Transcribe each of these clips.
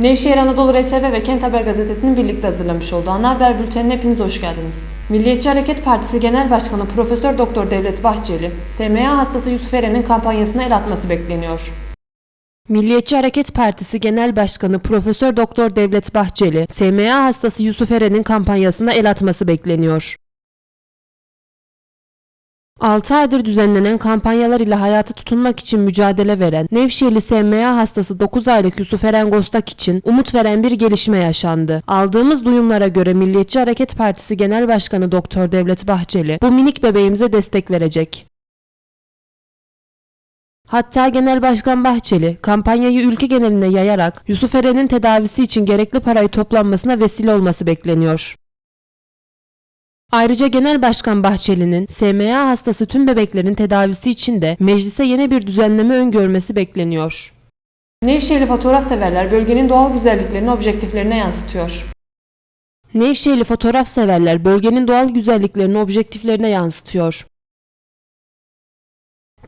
Nevşehir Anadolu RTV ve Kent Haber Gazetesi'nin birlikte hazırlamış olduğu ana haber bültenine hepiniz hoş geldiniz. Milliyetçi Hareket Partisi Genel Başkanı Profesör Doktor Devlet Bahçeli, SMA hastası Yusuf Eren'in kampanyasına el atması bekleniyor. Milliyetçi Hareket Partisi Genel Başkanı Profesör Doktor Devlet Bahçeli, SMA hastası Yusuf Eren'in kampanyasına el atması bekleniyor. 6 aydır düzenlenen kampanyalar ile hayata tutunmak için mücadele veren Nevşehirli SMA hastası 9 aylık Yusuf Eren Gostak için umut veren bir gelişme yaşandı. Aldığımız duyumlara göre Milliyetçi Hareket Partisi Genel Başkanı Doktor Devlet Bahçeli bu minik bebeğimize destek verecek. Hatta Genel Başkan Bahçeli kampanyayı ülke geneline yayarak Yusuf Eren'in tedavisi için gerekli parayı toplanmasına vesile olması bekleniyor. Ayrıca Genel Başkan Bahçeli'nin SMA hastası tüm bebeklerin tedavisi için de meclise yeni bir düzenleme öngörmesi bekleniyor. Nevşehirli fotoğraf severler bölgenin doğal güzelliklerini objektiflerine yansıtıyor. Nevşehirli fotoğraf severler bölgenin doğal güzelliklerini objektiflerine yansıtıyor.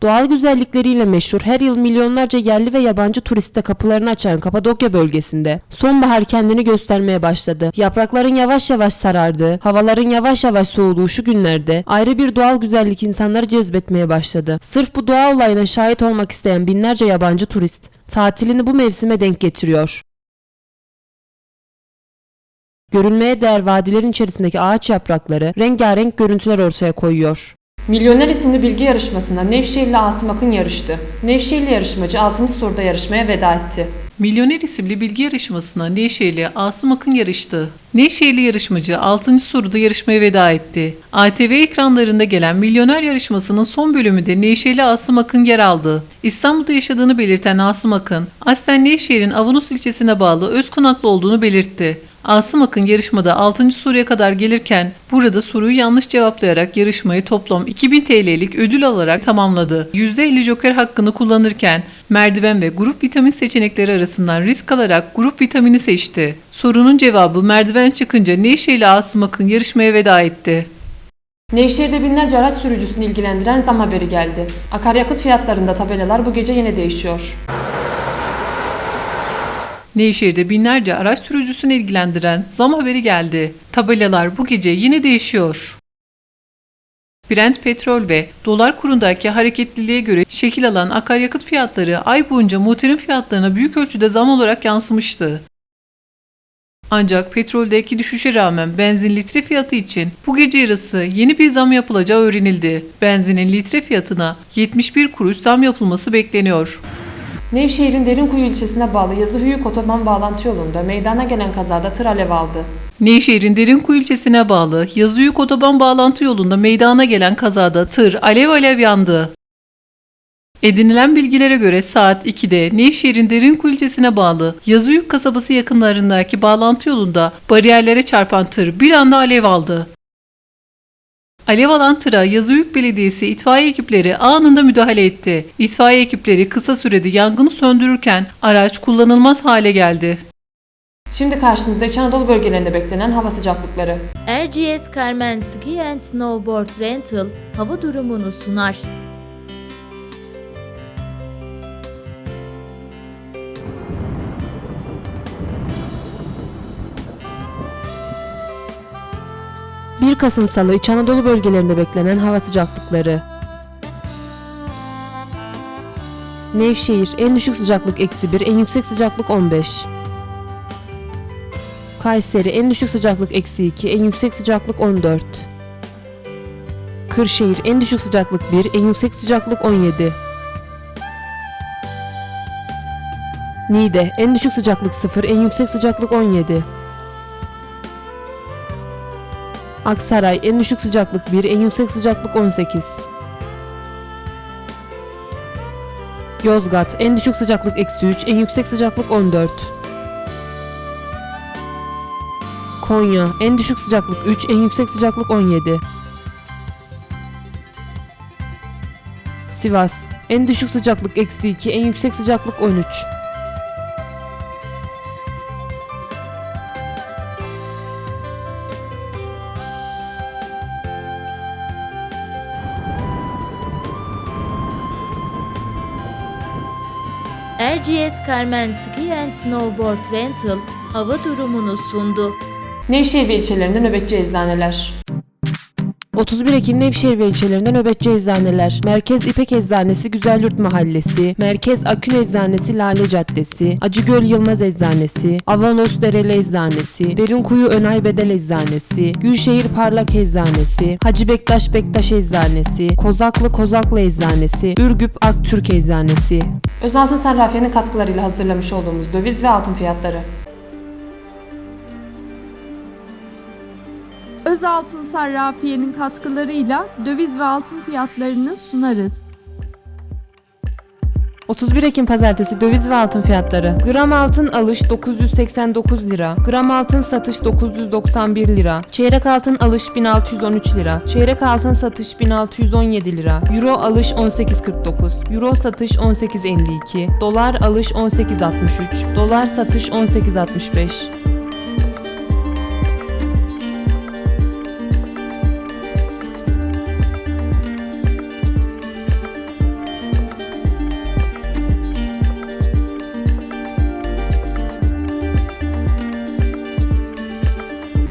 Doğal güzellikleriyle meşhur her yıl milyonlarca yerli ve yabancı turiste kapılarını açan Kapadokya bölgesinde sonbahar kendini göstermeye başladı. Yaprakların yavaş yavaş sarardığı, havaların yavaş yavaş soğuduğu şu günlerde ayrı bir doğal güzellik insanları cezbetmeye başladı. Sırf bu doğa olayına şahit olmak isteyen binlerce yabancı turist tatilini bu mevsime denk getiriyor. Görülmeye değer vadilerin içerisindeki ağaç yaprakları rengarenk görüntüler ortaya koyuyor. Milyoner isimli bilgi yarışmasında Nevşehirli Asım Akın yarıştı. Nevşehirli yarışmacı 6. soruda yarışmaya veda etti. Milyoner isimli bilgi yarışmasına Nevşehirli Asım Akın yarıştı. Nevşehirli yarışmacı 6. soruda yarışmaya veda etti. ATV ekranlarında gelen Milyoner yarışmasının son bölümünde Nevşehirli Asım Akın yer aldı. İstanbul'da yaşadığını belirten Asım Akın, aslen Nevşehir'in Avunus ilçesine bağlı Özkonaklı olduğunu belirtti. Asım Akın yarışmada 6. soruya kadar gelirken burada soruyu yanlış cevaplayarak yarışmayı toplam 2000 TL'lik ödül alarak tamamladı. %50 joker hakkını kullanırken merdiven ve grup vitamin seçenekleri arasından risk alarak grup vitamini seçti. Sorunun cevabı merdiven çıkınca Nevşehirli Asım Akın yarışmaya veda etti. Nevşehir'de binlerce araç sürücüsünü ilgilendiren zam haberi geldi. Akaryakıt fiyatlarında tabelalar bu gece yine değişiyor. Nevşehir'de binlerce araç sürücüsünü ilgilendiren zam haberi geldi. Tabelalar bu gece yine değişiyor. Brent petrol ve dolar kurundaki hareketliliğe göre şekil alan akaryakıt fiyatları ay boyunca motorin fiyatlarına büyük ölçüde zam olarak yansımıştı. Ancak petroldeki düşüşe rağmen benzin litre fiyatı için bu gece yarısı yeni bir zam yapılacağı öğrenildi. Benzinin litre fiyatına 71 kuruş zam yapılması bekleniyor. Nevşehir'in Derinkuyu ilçesine bağlı Yazıhuyuk otoban bağlantı yolunda meydana gelen kazada tır alev aldı. Nevşehir'in Derinkuyu ilçesine bağlı Yazıyük otoban bağlantı yolunda meydana gelen kazada tır alev alev yandı. Edinilen bilgilere göre saat 2'de Nevşehir'in Derinkuyu ilçesine bağlı Yazıyük kasabası yakınlarındaki bağlantı yolunda bariyerlere çarpan tır bir anda alev aldı. Alev alan tıra Yazıyük Belediyesi itfaiye ekipleri anında müdahale etti. İtfaiye ekipleri kısa sürede yangını söndürürken araç kullanılmaz hale geldi. Şimdi karşınızda İç Anadolu bölgelerinde beklenen hava sıcaklıkları. RGS Carmen Ski and Snowboard Rental hava durumunu sunar. Bir Kasım Salı İç Anadolu bölgelerinde beklenen hava sıcaklıkları. Nevşehir en düşük sıcaklık eksi 1, en yüksek sıcaklık 15. Kayseri en düşük sıcaklık eksi 2, en yüksek sıcaklık 14. Kırşehir en düşük sıcaklık 1, en yüksek sıcaklık 17. Niğde en düşük sıcaklık 0, en yüksek sıcaklık 17. Aksaray en düşük sıcaklık 1, en yüksek sıcaklık 18. Yozgat en düşük sıcaklık eksi 3, en yüksek sıcaklık 14. Konya en düşük sıcaklık 3, en yüksek sıcaklık 17. Sivas en düşük sıcaklık eksi 2, en yüksek sıcaklık 13. RGS Carmen Ski and Snowboard Rental hava durumunu sundu. Nevşehir ve ilçelerinde nöbetçi eczaneler. 31 Ekim Nevşehir ve ilçelerinde nöbetçi eczaneler, Merkez İpek Eczanesi Güzelyurt Mahallesi, Merkez Akün Eczanesi Lale Caddesi, Acıgöl Yılmaz Eczanesi, Avanos Dereli Eczanesi, Derinkuyu Önay Bedel Eczanesi, Gülşehir Parlak Eczanesi, Hacı Bektaş Bektaş Eczanesi, Kozaklı Kozaklı Eczanesi, Ürgüp Aktürk Eczanesi. Özaltın Sarrafiye'nin katkılarıyla hazırlamış olduğumuz döviz ve altın fiyatları. Özaltın Sarrafiye'nin katkılarıyla döviz ve altın fiyatlarını sunarız. 31 Ekim Pazartesi döviz ve altın fiyatları. Gram altın alış 989 lira. Gram altın satış 991 lira. Çeyrek altın alış 1613 lira. Çeyrek altın satış 1617 lira. Euro alış 18.49. Euro satış 18.52. Dolar alış 18.63. Dolar satış 18.65.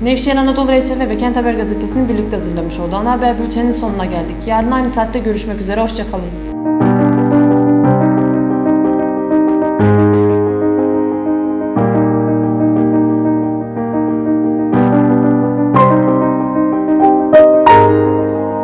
Nevşehir Anadolu RSV ve Kent Haber Gazetesi'nin birlikte hazırlamış olduğu ana haber bülteninin sonuna geldik. Yarın aynı saatte görüşmek üzere, hoşçakalın.